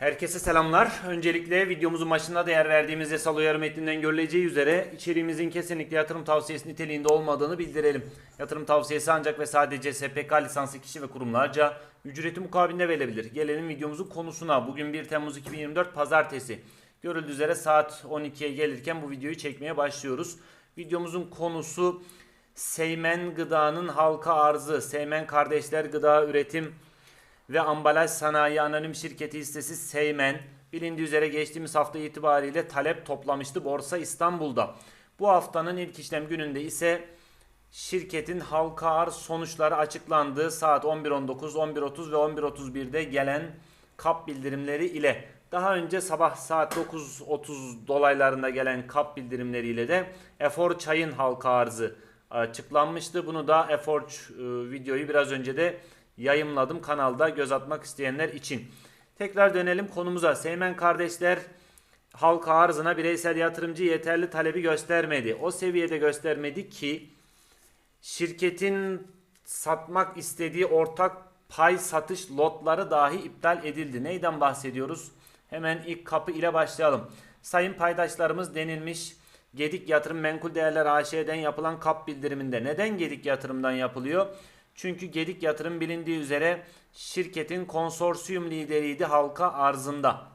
Herkese selamlar. Öncelikle videomuzun başında değer verdiğimiz yasal uyarı metninden görüleceği üzere içeriğimizin kesinlikle yatırım tavsiyesi niteliğinde olmadığını bildirelim. Yatırım tavsiyesi ancak ve sadece SPK lisanslı kişi ve kurumlarca ücreti mukabilinde verilebilir. Gelelim videomuzun konusuna. Bugün 1 Temmuz 2024 Pazartesi. Görüldüğü üzere saat 12'ye gelirken bu videoyu çekmeye başlıyoruz. Videomuzun konusu Seymen Gıda'nın halka arzı. Seymen Kardeşler Gıda Üretim ve Ambalaj Sanayi Anonim Şirketi hissesi Seymen bilindiği üzere geçtiğimiz hafta itibariyle talep toplamıştı Borsa İstanbul'da. Bu haftanın ilk işlem gününde ise şirketin halka arz sonuçları açıklandı. Saat 11.19, 11.30 ve 11.31'de gelen kap bildirimleri ile daha önce sabah saat 9.30 dolaylarında gelen kap bildirimleriyle de Efor Çay'ın halka arzı açıklanmıştı. Bunu da Efor e, videoyu biraz önce de yayımladım kanalda göz atmak isteyenler için. Tekrar dönelim konumuza. Seymen kardeşler halka arzına bireysel yatırımcı yeterli talebi göstermedi. O seviyede göstermedi ki şirketin satmak istediği ortak pay satış lotları dahi iptal edildi. Neyden bahsediyoruz? Hemen ilk kapı ile başlayalım. Sayın paydaşlarımız denilmiş Gedik Yatırım Menkul Değerler AŞ'den yapılan kap bildiriminde neden Gedik Yatırım'dan yapılıyor? Çünkü Gedik Yatırım bilindiği üzere şirketin konsorsiyum lideriydi halka arzında.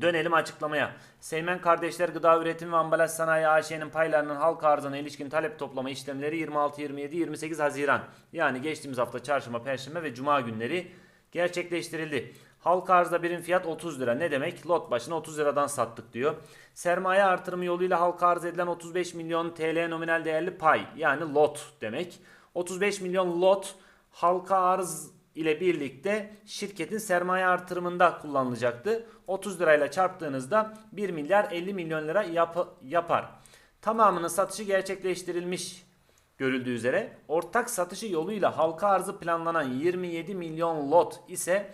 Dönelim açıklamaya. Seymen Kardeşler Gıda Üretim ve Ambalaj Sanayi AŞ'nin paylarının halka arzına ilişkin talep toplama işlemleri 26, 27, 28 Haziran yani geçtiğimiz hafta çarşamba, perşembe ve cuma günleri gerçekleştirildi. Halka arzda birim fiyat 30 lira. Ne demek? Lot başına 30 liradan sattık diyor. Sermaye artırımı yoluyla halka arz edilen 35 milyon TL nominal değerli pay yani lot demek. 35 milyon lot halka arz ile birlikte şirketin sermaye artırımında kullanılacaktı. 30 lirayla çarptığınızda 1 milyar 50 milyon lira yap- yapar. Tamamının satışı gerçekleştirilmiş görüldüğü üzere ortak satışı yoluyla halka arzı planlanan 27 milyon lot ise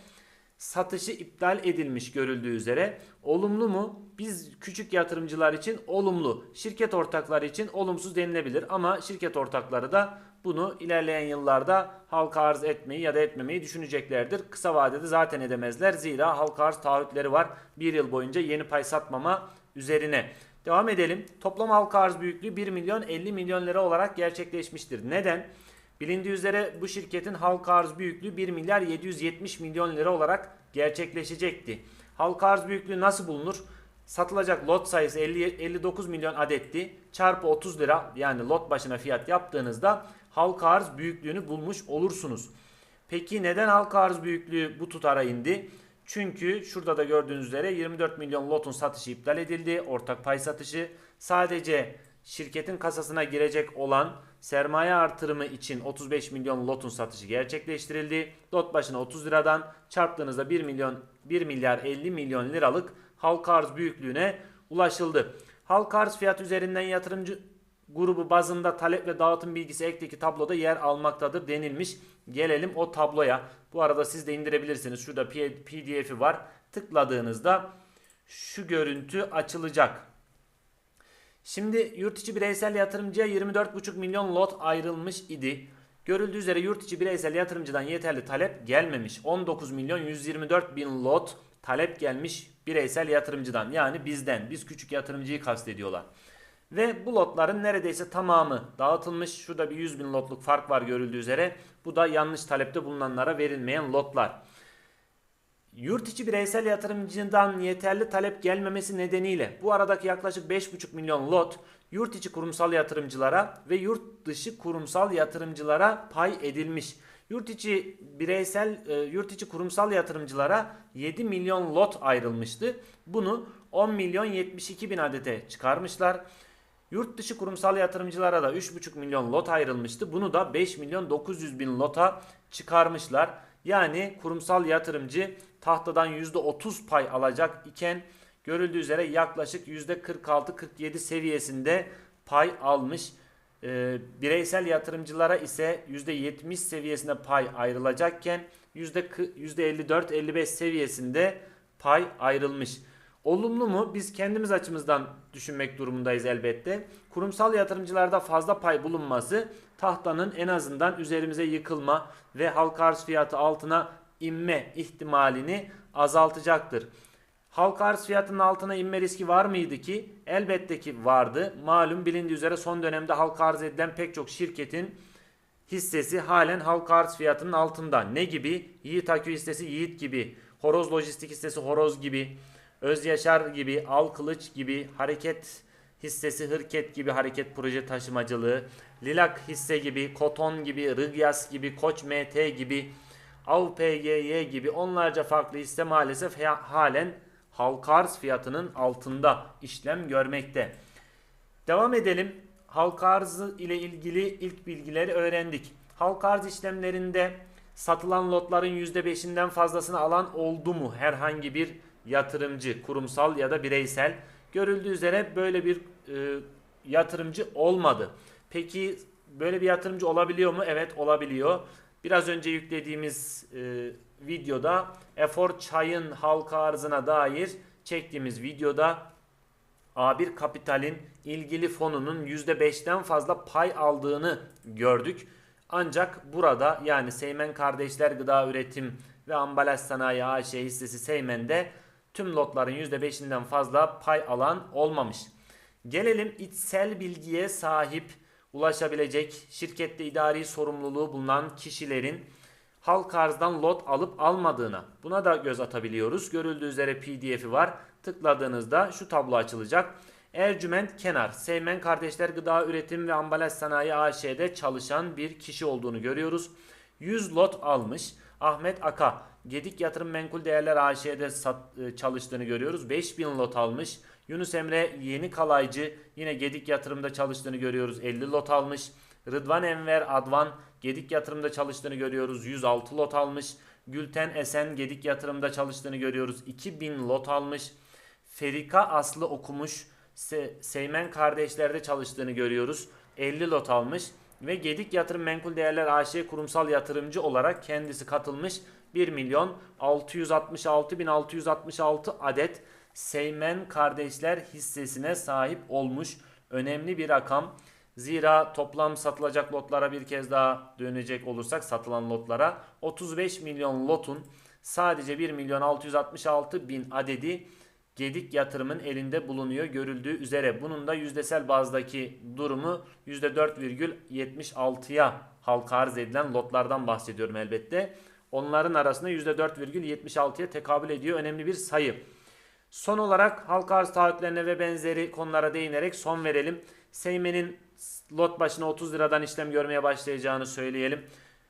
satışı iptal edilmiş görüldüğü üzere. Olumlu mu? Biz küçük yatırımcılar için olumlu. Şirket ortakları için olumsuz denilebilir ama şirket ortakları da bunu ilerleyen yıllarda halka arz etmeyi ya da etmemeyi düşüneceklerdir. Kısa vadede zaten edemezler. Zira halka arz taahhütleri var. Bir yıl boyunca yeni pay satmama üzerine. Devam edelim. Toplam halka arz büyüklüğü 1 milyon 50 milyon lira olarak gerçekleşmiştir. Neden? Bilindiği üzere bu şirketin halka arz büyüklüğü 1 milyar 770 milyon lira olarak gerçekleşecekti. Halka arz büyüklüğü nasıl bulunur? Satılacak lot sayısı 50, 59 milyon adetti. Çarpı 30 lira yani lot başına fiyat yaptığınızda halka arz büyüklüğünü bulmuş olursunuz. Peki neden halka arz büyüklüğü bu tutara indi? Çünkü şurada da gördüğünüz üzere 24 milyon lotun satışı iptal edildi. Ortak pay satışı sadece şirketin kasasına girecek olan sermaye artırımı için 35 milyon lotun satışı gerçekleştirildi. Lot başına 30 liradan çarptığınızda 1 milyon 1 milyar 50 milyon liralık halka arz büyüklüğüne ulaşıldı. Halka arz fiyat üzerinden yatırımcı grubu bazında talep ve dağıtım bilgisi ekteki tabloda yer almaktadır denilmiş. Gelelim o tabloya. Bu arada siz de indirebilirsiniz. Şurada PDF'i var. Tıkladığınızda şu görüntü açılacak. Şimdi yurt içi bireysel yatırımcıya 24,5 milyon lot ayrılmış idi. Görüldüğü üzere yurt içi bireysel yatırımcıdan yeterli talep gelmemiş. 19 milyon 124 bin lot talep gelmiş bireysel yatırımcıdan. Yani bizden. Biz küçük yatırımcıyı kastediyorlar. Ve bu lotların neredeyse tamamı dağıtılmış. Şurada bir 100 bin lotluk fark var görüldüğü üzere. Bu da yanlış talepte bulunanlara verilmeyen lotlar. Yurt içi bireysel yatırımcıdan yeterli talep gelmemesi nedeniyle bu aradaki yaklaşık 5,5 milyon lot yurt içi kurumsal yatırımcılara ve yurt dışı kurumsal yatırımcılara pay edilmiş. Yurt içi bireysel e, yurt içi kurumsal yatırımcılara 7 milyon lot ayrılmıştı. Bunu 10 milyon 72 bin adete çıkarmışlar. Yurt dışı kurumsal yatırımcılara da 3,5 milyon lot ayrılmıştı. Bunu da 5 milyon 900 bin lota çıkarmışlar. Yani kurumsal yatırımcı tahtadan %30 pay alacak iken görüldüğü üzere yaklaşık %46-47 seviyesinde pay almış. Ee, bireysel yatırımcılara ise %70 seviyesinde pay ayrılacakken %54-55 seviyesinde pay ayrılmış. Olumlu mu? Biz kendimiz açımızdan düşünmek durumundayız elbette. Kurumsal yatırımcılarda fazla pay bulunması tahtanın en azından üzerimize yıkılma ve halka arz fiyatı altına inme ihtimalini azaltacaktır. Halka arz fiyatının altına inme riski var mıydı ki? Elbette ki vardı. Malum bilindiği üzere son dönemde halka arz edilen pek çok şirketin hissesi halen halka arz fiyatının altında. Ne gibi? Yiğit Akü hissesi Yiğit gibi, Horoz Lojistik hissesi Horoz gibi, Öz Yaşar gibi, Al Kılıç gibi, Hareket hissesi Hırket gibi hareket proje taşımacılığı, Lilak hisse gibi, Koton gibi, Rıgyas gibi, Koç MT gibi, AVPGY gibi onlarca farklı hisse maalesef halen halka arz fiyatının altında işlem görmekte. Devam edelim. Halka arzı ile ilgili ilk bilgileri öğrendik. Halka arz işlemlerinde satılan lotların %5'inden fazlasını alan oldu mu herhangi bir yatırımcı, kurumsal ya da bireysel? Görüldüğü üzere böyle bir e, yatırımcı olmadı. Peki böyle bir yatırımcı olabiliyor mu? Evet olabiliyor. Biraz önce yüklediğimiz e, videoda Efor Çay'ın halka arzına dair çektiğimiz videoda A1 Kapital'in ilgili fonunun %5'ten fazla pay aldığını gördük. Ancak burada yani Seymen Kardeşler Gıda Üretim ve Ambalaj Sanayi AŞ hissesi Seymen'de tüm lotların %5'inden fazla pay alan olmamış. Gelelim içsel bilgiye sahip ulaşabilecek şirkette idari sorumluluğu bulunan kişilerin halk arzdan lot alıp almadığına. Buna da göz atabiliyoruz. Görüldüğü üzere pdf'i var. Tıkladığınızda şu tablo açılacak. Ercüment Kenar, Seymen Kardeşler Gıda Üretim ve Ambalaj Sanayi AŞ'de çalışan bir kişi olduğunu görüyoruz. 100 lot almış. Ahmet Aka, Gedik Yatırım Menkul Değerler AŞ'de sat- e, çalıştığını görüyoruz. 5000 lot almış. Yunus Emre Yeni Kalaycı yine Gedik Yatırım'da çalıştığını görüyoruz. 50 lot almış. Rıdvan Enver Advan Gedik Yatırım'da çalıştığını görüyoruz. 106 lot almış. Gülten Esen Gedik Yatırım'da çalıştığını görüyoruz. 2000 lot almış. Ferika Aslı okumuş. Se- Seymen Kardeşler'de çalıştığını görüyoruz. 50 lot almış. Ve Gedik Yatırım Menkul Değerler AŞ kurumsal yatırımcı olarak kendisi katılmış. 1 milyon 666 bin 666 adet Seymen Kardeşler hissesine sahip olmuş. Önemli bir rakam. Zira toplam satılacak lotlara bir kez daha dönecek olursak satılan lotlara 35 milyon lotun sadece 1 milyon 666 bin adedi Gedik yatırımın elinde bulunuyor görüldüğü üzere. Bunun da yüzdesel bazdaki durumu %4,76'ya halka arz edilen lotlardan bahsediyorum elbette. Onların arasında %4,76'ya tekabül ediyor önemli bir sayı. Son olarak halka arz taahhütlerine ve benzeri konulara değinerek son verelim. Seymen'in lot başına 30 liradan işlem görmeye başlayacağını söyleyelim.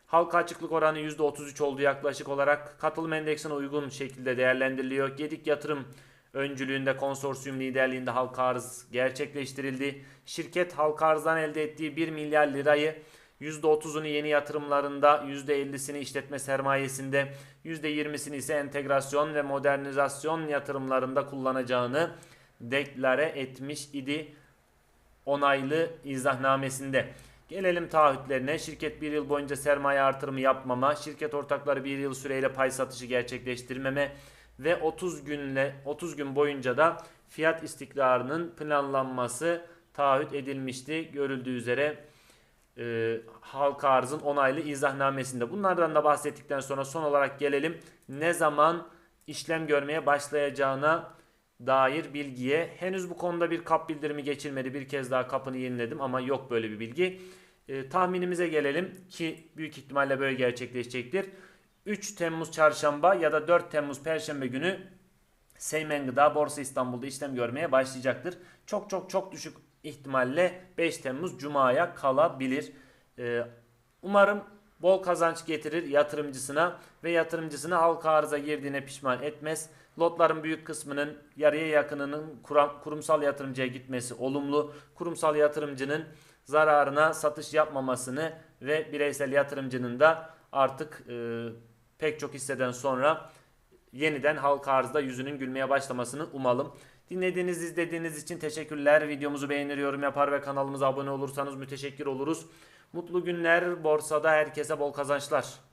Halka açıklık oranı %33 oldu yaklaşık olarak. Katılım endeksine uygun şekilde değerlendiriliyor. Gedik yatırım öncülüğünde konsorsiyum liderliğinde halka arz gerçekleştirildi. Şirket halka arzdan elde ettiği 1 milyar lirayı %30'unu yeni yatırımlarında, %50'sini işletme sermayesinde, %20'sini ise entegrasyon ve modernizasyon yatırımlarında kullanacağını deklare etmiş idi onaylı izahnamesinde. Gelelim taahhütlerine. Şirket bir yıl boyunca sermaye artırımı yapmama, şirket ortakları bir yıl süreyle pay satışı gerçekleştirmeme ve 30 günle 30 gün boyunca da fiyat istikrarının planlanması taahhüt edilmişti. Görüldüğü üzere e, halka arzın onaylı izahnamesinde. Bunlardan da bahsettikten sonra son olarak gelelim ne zaman işlem görmeye başlayacağına dair bilgiye. Henüz bu konuda bir kap bildirimi geçilmedi. Bir kez daha kapını yeniledim ama yok böyle bir bilgi. E, tahminimize gelelim ki büyük ihtimalle böyle gerçekleşecektir. 3 Temmuz çarşamba ya da 4 Temmuz perşembe günü Seymen Gıda Borsa İstanbul'da işlem görmeye başlayacaktır. Çok çok çok düşük ihtimalle 5 Temmuz Cuma'ya kalabilir. Ee, umarım bol kazanç getirir yatırımcısına ve yatırımcısına halka arıza girdiğine pişman etmez. Lotların büyük kısmının yarıya yakınının kurumsal yatırımcıya gitmesi olumlu. Kurumsal yatırımcının zararına satış yapmamasını ve bireysel yatırımcının da artık e, pek çok hisseden sonra yeniden halka arzda yüzünün gülmeye başlamasını umalım. Dinlediğiniz, izlediğiniz için teşekkürler. Videomuzu beğenir, yorum yapar ve kanalımıza abone olursanız müteşekkir oluruz. Mutlu günler. Borsada herkese bol kazançlar.